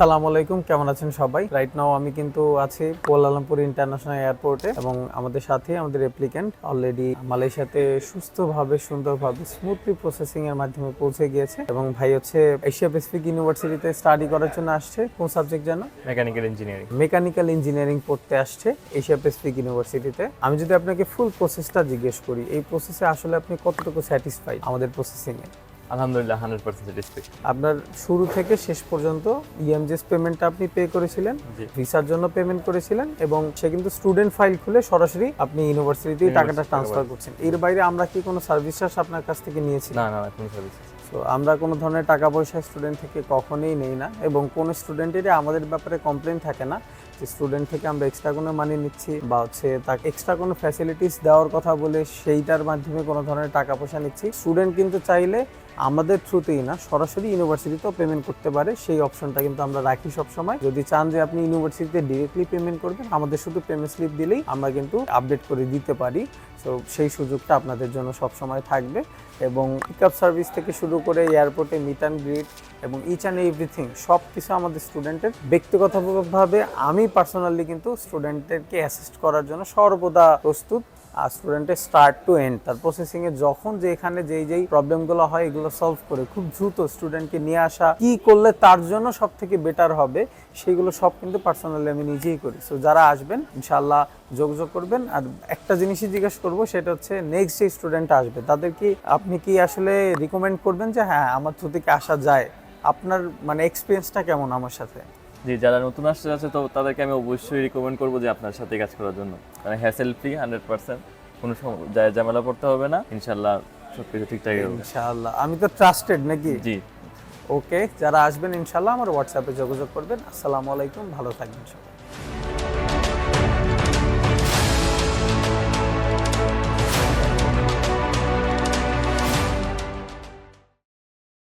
আসসালামু আলাইকুম কেমন আছেন সবাই? রাইট নাও আমি কিন্তু আছি কুয়ালালামপুর ইন্টারন্যাশনাল এয়ারপোর্টে এবং আমাদের সাথে আমাদের অ্যাপ্লিক্যান্ট অলরেডি মালয়েশিয়াতে সুস্থভাবে সুন্দরভাবে স্মুথলি প্রসেসিং এর মাধ্যমে পৌঁছে গিয়েছে এবং ভাই হচ্ছে এশিয়া প্যাসিফিক ইউনিভার্সিটিতে স্টাডি করার জন্য আসছে। কোন সাবজেক্ট জানো? মেকানিক্যাল ইঞ্জিনিয়ারিং মেকানিক্যাল ইঞ্জিনিয়ারিং পড়তে আসছে এশিয়া প্যাসিফিক ইউনিভার্সিটিতে আমি যদি আপনাকে ফুল প্রসেসটা জিজ্ঞেস করি এই প্রসেসে আসলে আপনি কতটুকু স্যাটিসফাই আমাদের প্রসেসিং এ? আলহামদুলিল্লাহ হান্ড্রেড পার্সেন্ট স্যাটিসফাই আপনার শুরু থেকে শেষ পর্যন্ত ইএমজিএস ইএমজেস পেমেন্টটা আপনি পে করেছিলেন ভিসার জন্য পেমেন্ট করেছিলেন এবং সে কিন্তু স্টুডেন্ট ফাইল খুলে সরাসরি আপনি ইউনিভার্সিটিতে টাকাটা ট্রান্সফার করছেন। এর বাইরে আমরা কি কোনো সার্ভিস চার্জ আপনার কাছ থেকে নিয়েছি? না না না কোনো সার্ভিস তো আমরা কোনো ধরনের টাকা পয়সা স্টুডেন্ট থেকে কখনোই নেই না এবং কোনো স্টুডেন্টেরই আমাদের ব্যাপারে কমপ্লেন থাকে না যে স্টুডেন্ট থেকে আমরা এক্সট্রা কোনো মানি নিচ্ছি বা হচ্ছে তাকে এক্সট্রা কোনো ফ্যাসিলিটিস দেওয়ার কথা বলে সেইটার মাধ্যমে কোনো ধরনের টাকা পয়সা নিচ্ছি। স্টুডেন্ট কিন্তু চাইলে আমাদের থ্রুতেই না, সরাসরি ইউনিভার্সিটিতেও পেমেন্ট করতে পারে। সেই অপশনটা কিন্তু আমরা রাখি সব সময় যদি চান যে আপনি ইউনিভার্সিটিতে ডিরেক্টলি পেমেন্ট করবেন, আমাদের শুধু পেমেন্ট স্লিপ দিলেই আমরা কিন্তু আপডেট করে দিতে পারি। সো সেই সুযোগটা আপনাদের জন্য সবসময় থাকবে এবং পিক আপ সার্ভিস থেকে শুরু করে এয়ারপোর্টে মিট অ্যান্ড গ্রিট এবং ইচ অ্যান্ড এভরিথিং সব কিছু আমাদের স্টুডেন্টের ব্যক্তিগতভাবে, আমি পার্সোনালি কিন্তু স্টুডেন্টদেরকে অ্যাসিস্ট করার জন্য সর্বদা প্রস্তুত। আর স্টুডেন্টের স্টার্ট টু এন্ড তার প্রসেসিং এ যখন যেখানে যেই যেই প্রবলেমগুলো হয়, এগুলো সলভ করে খুব দ্রুত স্টুডেন্টকে নিয়ে আসা, কি করলে তার জন্য সব থেকে বেটার হবে, সেগুলো সব কিন্তু পার্সোনালি আমি নিজেই করি। সো যারা আসবেন ইনশাল্লাহ যোগাযোগ করবেন। আর একটা জিনিসই জিজ্ঞেস করব, সেটা হচ্ছে নেক্সট যে স্টুডেন্ট আসবে, তাদের কি আপনি কি আসলে রিকমেন্ড করবেন যে হ্যাঁ আমার থ্রু থেকে আসা যায়? আপনার মানে এক্সপিরিয়েন্সটা কেমন আমার সাথে? জি যারা নতুন আসতে আছে তো তাদেরকে আমি অবশ্যই রিকমেন্ড করব যে আপনার সাথে কাজ করার জন্য। মানে হ্যাসেল ফ্রি হান্ড্রেড পার্সেন্ট কোনো ঝামেলা পড়তে হবে না। ইনশাল্লাহ সবকিছু ঠিকঠাক হবে। ইনশাল্লাহ আমি তো ট্রাস্টেড নাকি? জি। ওকে যারা আসবেন ইনশাল্লাহ আমার হোয়াটসঅ্যাপে যোগাযোগ করবেন। আসসালামু আলাইকুম ভালো থাকবেন সবাই।